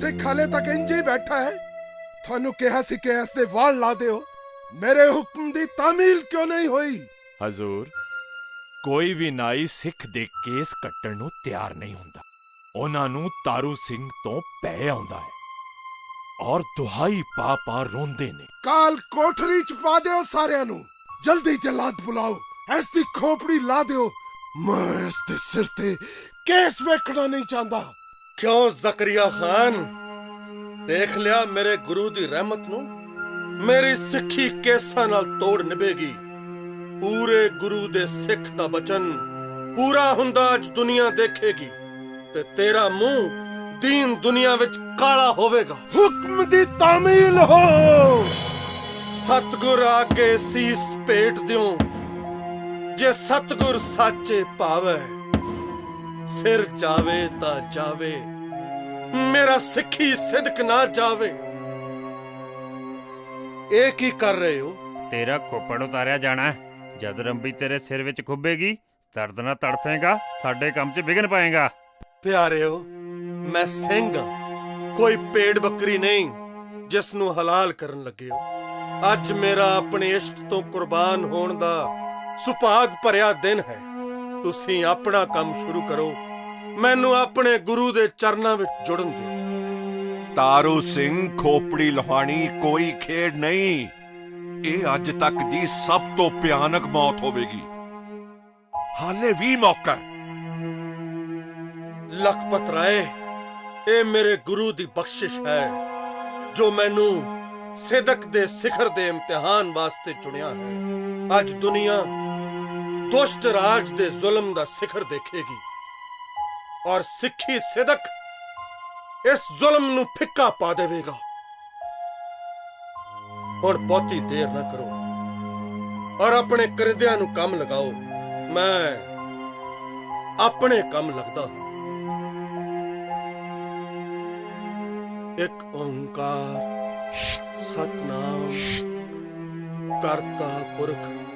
ਸਿੱਖ ਹਾਲੇ ਤੱਕ ਇੰਜ ਹੀ ਬੈਠਾ ਹੈ। ਤੁਹਾਨੂੰ ਕਿਹਾ ਸੀ ਕਿ ਇਸ ਦੇ ਵਾਲ ਲਾ ਦਿਓ। ਮੇਰੇ ਹੁਕਮ ਦੀ ਤਾਮੀਲ ਕਿਉਂ ਨਹੀਂ ਹੋਈ? ਹਜ਼ੂਰ ਕੋਈ ਵੀ ਨਾਈ ਸਿੱਖ ਦੇ ਕੇਸ ਕੱਟਣ ਨੂੰ ਤਿਆਰ ਨਹੀਂ ਹੁੰਦਾ। ਉਹਨਾਂ ਨੂੰ ਤਾਰੂ ਸਿੰਘ ਤੋਂ ਪੈ ਆਉਂਦਾ ਹੈ। ਔਰ ਦੁਹਾਈ ਪਾ ਪਾ ਰੋਂਦੇ ਨੇ। ਕਾਲ ਕੋਠਰੀ ਚ ਪਾ ਦਿਓ ਸਾਰਿਆਂ ਨੂੰ। ਜਲਦੀ ਜਲਾਦ ਬੁਲਾਓ। ਇਸ ਦੀ ਖੋਪੜੀ ਲਾ ਦਿਓ। ਮੈਂ ਇਸ ਦੇ ਸਿਰ ਤੇ ਕੇਸ ਵੇਖਣਾ ਨਹੀਂ ਚਾਹੁੰਦਾ। ਕਿਉਂ ਜ਼ਕਰੀਆ ਖਾਨ? ਦੇਖ ਲਿਆ ਮੇਰੇ ਗੁਰੂ ਦੀ ਰਹਿਮਤ ਨੂੰ। ਮੇਰੀ ਸਿੱਖੀ ਕੇਸਾਂ ਨਾਲ ਤੋੜ ਨਿਭੇਗੀ। ਪੂਰੇ ਗੁਰੂ ਦੇ ਸਿੱਖ ਦਾ ਬਚਨ ਪੂਰਾ ਹੁੰਦਾ ਅੱਜ ਦੁਨੀਆ ਦੇਖੇਗੀ। ਤੇ ਤੇਰਾ ਮੂੰਹ ਦੀਨ ਦੁਨੀਆ ਵਿੱਚ ਕਾਲਾ ਹੋਵੇਗਾ। ਹੁਕਮ ਦੀ ਤਾਮੀਲ ਹੋ! ਸਤਗੁਰ ਆਗੇ ਸੀਸ ਭੇਟ ਦਿਓ ਜੇ ਸਤਗੁਰ ਸਾਚੇ ਪਾਵੇ ਸਿਰ ਜਾਵੇ ਤਾਂ ਜਾਵੇ ਮੇਰਾ ਸਿੱਖੀ ਸਿਦਕ ਨਾ ਜਾਵੇ। ਇਹ ਕੀ ਕਰ ਰਹੇ ਹੋ? ਤੇਰਾ ਖੋਪੜ ਉਤਾਰਿਆ ਜਾਣਾ। ਜਦ ਰੰਬੀ ਤੇਰੇ ਸਿਰ ਵਿੱਚ ਖੁੱਬੇਗੀ ਦਰਦ ਨਾਲ ਤੜਫੇਗਾ ਸਾਡੇ ਕੰਮ 'ਚ ਵਿਗਨ ਪਾਏਗਾ। ਪਿਆਰਿਓ ਮੈਂ ਸਿੰਘ ਕੋਈ ਪੇੜ ਬੱਕਰੀ ਨਹੀਂ ਜਿਸ ਨੂੰ ਹਲਾਲ ਕਰਨ ਲੱਗੇ ਹੋ। ਅੱਜ ਮੇਰਾ ਆਪਣੇ ਇਸ਼ਟ ਤੋਂ ਕੁਰਬਾਨ ਹੋਣ ਦਾ ਸੁਭਾਗ ਭਰਿਆ ਦਿਨ ਹੈ। ਤੁਸੀਂ ਆਪਣਾ ਕੰਮ ਸ਼ੁਰੂ ਕਰੋ। ਮੈਨੂੰ ਆਪਣੇ ਗੁਰੂ ਦੇ ਚਰਨਾਂ ਵਿੱਚ ਜੁੜਨ ਦਿਓ। ਤਾਰੂ ਸਿੰਘ ਖੋਪੜੀ ਲੋਹਾਣੀ ਕੋਈ ਖੇਡ ਨਹੀਂ। ਇਹ ਅੱਜ ਤੱਕ ਦੀ ਸਭ ਤੋਂ ਭਿਆਨਕ ਮੌਤ ਹੋਵੇਗੀ। ਹਾਲੇ ਵੀ ਮੌਕਾ। ਲਖਪਤ ਰਾਏ ਇਹ ਮੇਰੇ ਗੁਰੂ ਦੀ ਬਖਸ਼ਿਸ਼ ਹੈ ਜੋ ਮੈਨੂੰ ਸਿਦਕ ਦੇ ਸਿਖਰ ਦੇ ਇਮਤਿਹਾਨ ਵਾਸਤੇ ਚੁਣਿਆ ਹੈ। ਅੱਜ ਦੁਨੀਆ ਦੁਸ਼ਟ ਰਾਜ ਦੇ ਜ਼ੁਲਮ ਦਾ ਸਿਖਰ ਦੇਖੇਗੀ ਔਰ ਸਿੱਖੀ ਸਿਦਕ ਇਸ ਜ਼ੁਲਮ ਨੂੰ ਫਿੱਕਾ ਪਾ ਦੇਵੇਗਾ ਹੁਣ ਬਹੁਤੀ ਦੇਰ ਨਾ ਕਰੋ ਔਰ ਆਪਣੇ ਕਰਦਿਆਂ ਨੂੰ ਕੰਮ ਲਗਾਓ ਮੈਂ ਆਪਣੇ ਕੰਮ ਲੱਗਦਾ ਹਾਂ ਇੱਕ ਓੰਕਾਰ ਸਤਨਾਮ ਕਰਤਾ ਪੁਰਖ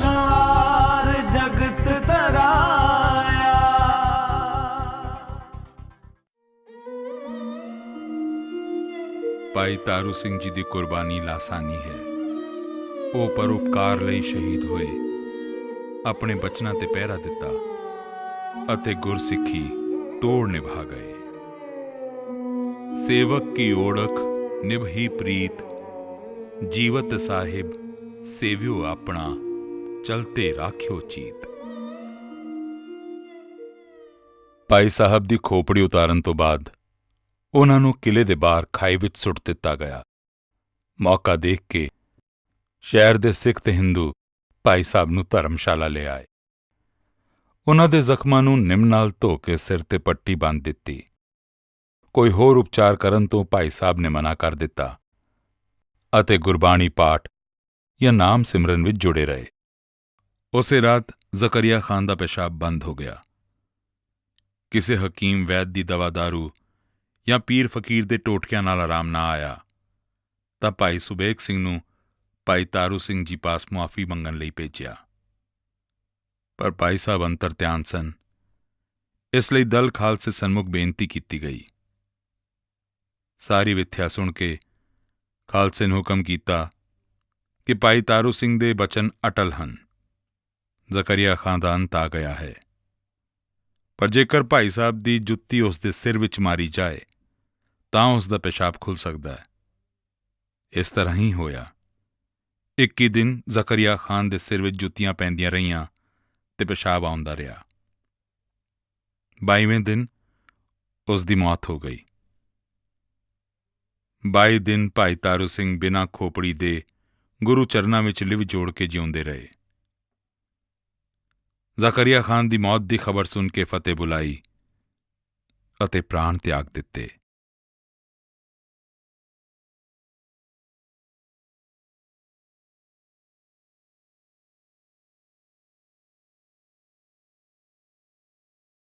ਜਨਮ ਜਗਤ ਤਰਾਇਆ। ਭਾਈ ਤਾਰੂ ਸਿੰਘ ਜੀ ਦੀ ਕੁਰਬਾਨੀ ਲਾਸਾਨੀ ਹੈ। ਉਹ ਪਰਉਪਕਾਰ ਲਈ ਸ਼ਹੀਦ ਹੋਏ, ਆਪਣੇ ਬਚਨਾਂ ਤੇ ਪਹਿਰਾ ਦਿੱਤਾ ਅਤੇ ਗੁਰਸਿੱਖੀ ਤੋੜ ਨਿਭਾ ਗਏ। ਸੇਵਕ ਕੀ ਓੜਖ ਨਿਭਹੀ ਪ੍ਰੀਤ, ਜੀਵਤ ਸਾਹਿਬ ਸੇਵਿਓ ਆਪਣਾ। ਚਲਤੇ ਰਾਖਿਓ ਚੀਤ ਭਾਈ ਸਾਹਿਬ ਦੀ ਖੋਪੜੀ ਉਤਾਰਨ ਤੋਂ ਬਾਅਦ ਉਹਨਾਂ ਨੂੰ ਕਿਲੇ ਦੇ ਬਾਹਰ ਖਾਈ ਵਿੱਚ ਸੁੱਟ ਦਿੱਤਾ ਗਿਆ ਮੌਕਾ ਦੇਖ ਕੇ ਸ਼ਹਿਰ ਦੇ ਸਿੱਖ ਤੇ ਹਿੰਦੂ ਭਾਈ ਸਾਹਿਬ ਨੂੰ ਧਰਮਸ਼ਾਲਾ ਲੈ ਆਏ ਉਹਨਾਂ ਦੇ ਜ਼ਖਮਾਂ ਨੂੰ ਨਿੰਮ ਨਾਲ ਧੋ ਕੇ ਸਿਰ ਤੇ ਪੱਟੀ ਬੰਨ੍ਹ ਦਿੱਤੀ ਕੋਈ ਹੋਰ ਉਪਚਾਰ ਕਰਨ ਤੋਂ ਭਾਈ ਸਾਹਿਬ ਨੇ ਮਨਾ ਕਰ ਦਿੱਤਾ ਅਤੇ ਗੁਰਬਾਣੀ ਪਾਠ ਜਾਂ ਨਾਮ ਸਿਮਰਨ ਵਿੱਚ ਜੁੜੇ ਰਹੇ ਉਸੇ ਰਾਤ ਜ਼ਕਰੀਆ ਖਾਨ ਦਾ ਪਿਸ਼ਾਬ ਬੰਦ ਹੋ ਗਿਆ। ਕਿਸੇ ਹਕੀਮ ਵੈਦ ਦੀ ਦਵਾ ਦਾਰੂ ਜਾਂ ਪੀਰ ਫਕੀਰ ਦੇ ਟੋਟਕਿਆਂ ਨਾਲ ਆਰਾਮ ਨਾ ਆਇਆ, ਤਾਂ ਭਾਈ ਸੁਬੇਗ ਸਿੰਘ ਨੂੰ ਭਾਈ ਤਾਰੂ ਸਿੰਘ ਜੀ ਪਾਸ ਮੁਆਫੀ ਮੰਗਣ ਲਈ ਭੇਜਿਆ। ਪਰ ਭਾਈ ਸਾਹਿਬ ਅੰਤਰ ਧਿਆਨ ਸਨ। ਇਸ ਲਈ ਦਲ ਖਾਲਸੇ ਸਨਮੁਖ ਬੇਨਤੀ ਕੀਤੀ ਗਈ। ਸਾਰੀ ਵਿਥਿਆ ਸੁਣ ਕੇ ਖਾਲਸੇ ਨੇ ਹੁਕਮ ਕੀਤਾ ਕਿ ਭਾਈ ਤਾਰੂ ਸਿੰਘ ਦੇ ਬਚਨ ਅਟਲ ਹਨ। ਜ਼ਕਰੀਆ ਖਾਨ ਦਾ ਅੰਤ ਆ ਗਿਆ ਹੈ। ਪਰ ਜੇਕਰ ਭਾਈ ਸਾਹਿਬ ਦੀ ਜੁੱਤੀ ਉਸ ਦੇ ਸਿਰ ਵਿੱਚ ਮਾਰੀ ਜਾਏ, ਤਾਂ ਉਸ ਦਾ ਪਿਸ਼ਾਬ ਖੁੱਲ ਸਕਦਾ ਹੈ। ਇਸ ਤਰ੍ਹਾਂ ਹੀ ਹੋਇਆ। 21 ਦਿਨ ਜ਼ਕਰੀਆ ਖਾਨ ਦੇ ਸਿਰ ਵਿੱਚ ਜੁੱਤੀਆਂ ਪੈਂਦੀਆਂ ਰਹੀਆਂ ਤੇ ਪਿਸ਼ਾਬ ਆਉਂਦਾ ਰਿਹਾ। 22ਵੇਂ ਦਿਨ ਉਸ ਦੀ ਮੌਤ ਹੋ ਗਈ। 22 ਦਿਨ ਭਾਈ ਤਾਰੂ ਸਿੰਘ ਬਿਨਾਂ ਖੋਪੜੀ ਦੇ ਗੁਰੂ ਚਰਨਾਂ ਵਿੱਚ ਲਿਵ ਜੋੜ ਕੇ ਜਿਉਂਦੇ ਰਹੇ। ਜ਼ਕਰੀਆ ਖਾਨ ਦੀ ਮੌਤ ਦੀ ਖਬਰ ਸੁਣ ਕੇ ਫਤਿਹ ਬੁਲਾਈ ਅਤੇ ਪ੍ਰਾਣ ਤਿਆਗ ਦਿੱਤੇ।